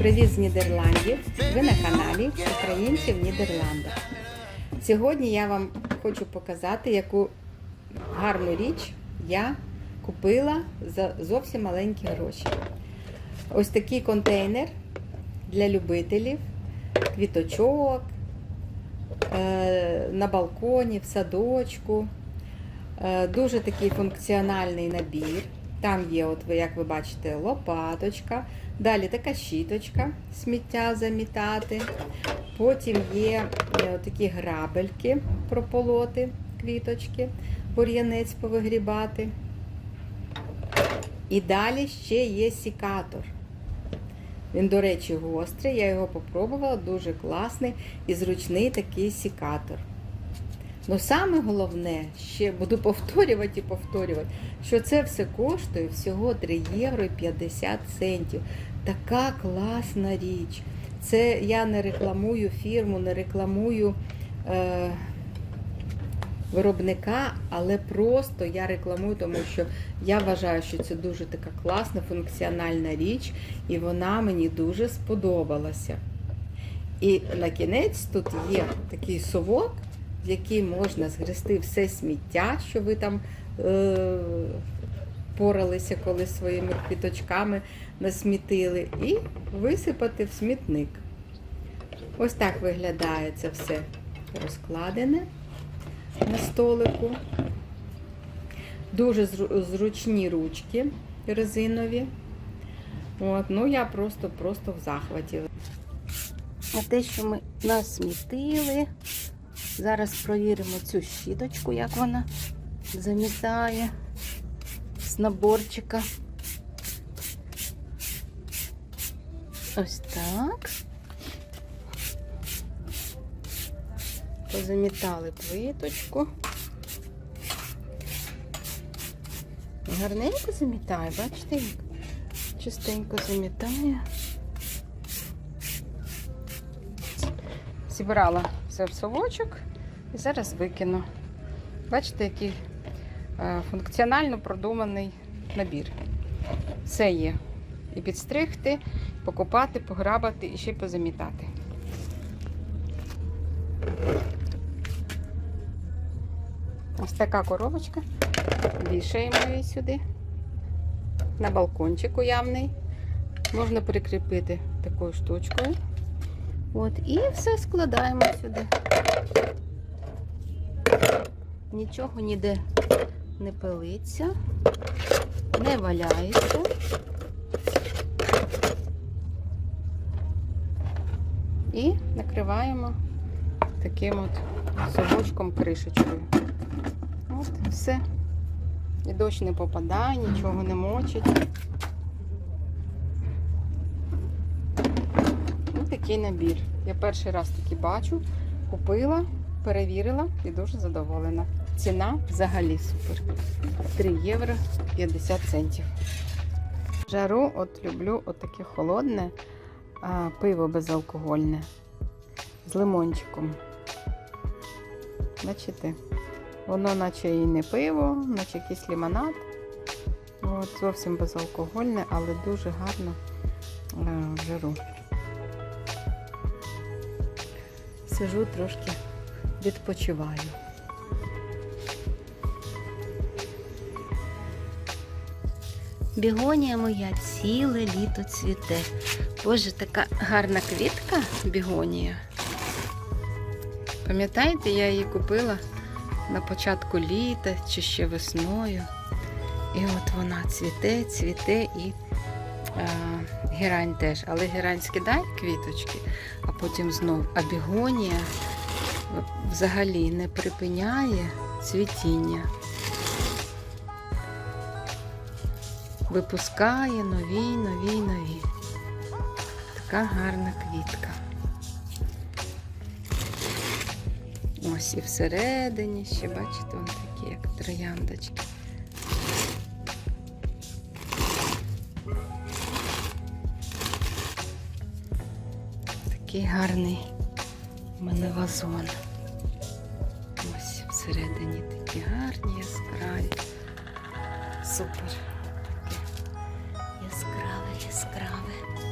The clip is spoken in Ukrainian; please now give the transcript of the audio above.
Привіт з Нідерландів! Ви на каналі Українці в Нідерландах. Сьогодні я вам хочу показати, яку гарну річ я купила за зовсім маленькі гроші. Ось такий контейнер для любителів, квіточок, е, на балконі, в садочку. Е, Дуже такий функціональний набір. Там є, от ви, як ви бачите, лопаточка. Далі така щіточка, сміття замітати. Потім є е, такі грабельки прополоти, квіточки, бур'янець повигрібати. І далі ще є сікатор. Він, до речі, гострий, я його попробувала, дуже класний і зручний такий сікатор. Ну, саме головне, ще буду повторювати і повторювати, що це все коштує всього 3 євро і 50 центів. Така класна річ. Це я не рекламую фірму, не рекламую е, виробника, але просто я рекламую, тому що я вважаю, що це дуже така класна, функціональна річ, і вона мені дуже сподобалася. І на кінець тут є такий совок, в який можна згрести все сміття, що ви там е, поралися коли своїми квіточками насмітили, і висипати в смітник. Ось так виглядає це все розкладене на столику. Дуже зручні ручки резинові. От, ну я просто-просто в захваті. А те, що ми насмітили, зараз провіримо цю щіточку, як вона замітає з наборчика. Ось так. Позамітали плиточку. Гарненько замітає, бачите, як чистенько замітає. Зібрала все в совочок і зараз викину. Бачите, який е, функціонально продуманий набір. Все є. І підстригти, покупати, пограбати і ще позамітати. Ось така коробочка. Вішаємо її сюди. На балкончик уявний. Можна прикріпити такою штучкою. От, і все складаємо сюди. Нічого ніде не пилиться, не валяється. І накриваємо таким от совочком кришечкою. От, все. І дощ не попадає, нічого не мочить. Ось такий набір. Я перший раз такий бачу, купила, перевірила і дуже задоволена. Ціна взагалі супер. 3 євро 50 центів. Жару от люблю от таке холодне а, пиво безалкогольне з лимончиком. Бачите? Воно наче і не пиво, наче якийсь лимонад. От, зовсім безалкогольне, але дуже гарно а, в жару. Сижу трошки відпочиваю. Бігонія моя ціле літо цвіте. Боже, така гарна квітка бігонія. Пам'ятаєте, я її купила на початку літа чи ще весною. І от вона цвіте, цвіте і е, герань теж. Але герань скидає квіточки, а потім знов. А бігонія взагалі не припиняє цвітіння. Випускає нові, нові, нові. Така гарна квітка. Ось і всередині ще, бачите, вони такі, як трояндочки. Такий гарний у мене вазон. Ось всередині такі гарні, яскраві. Супер. Яскраве.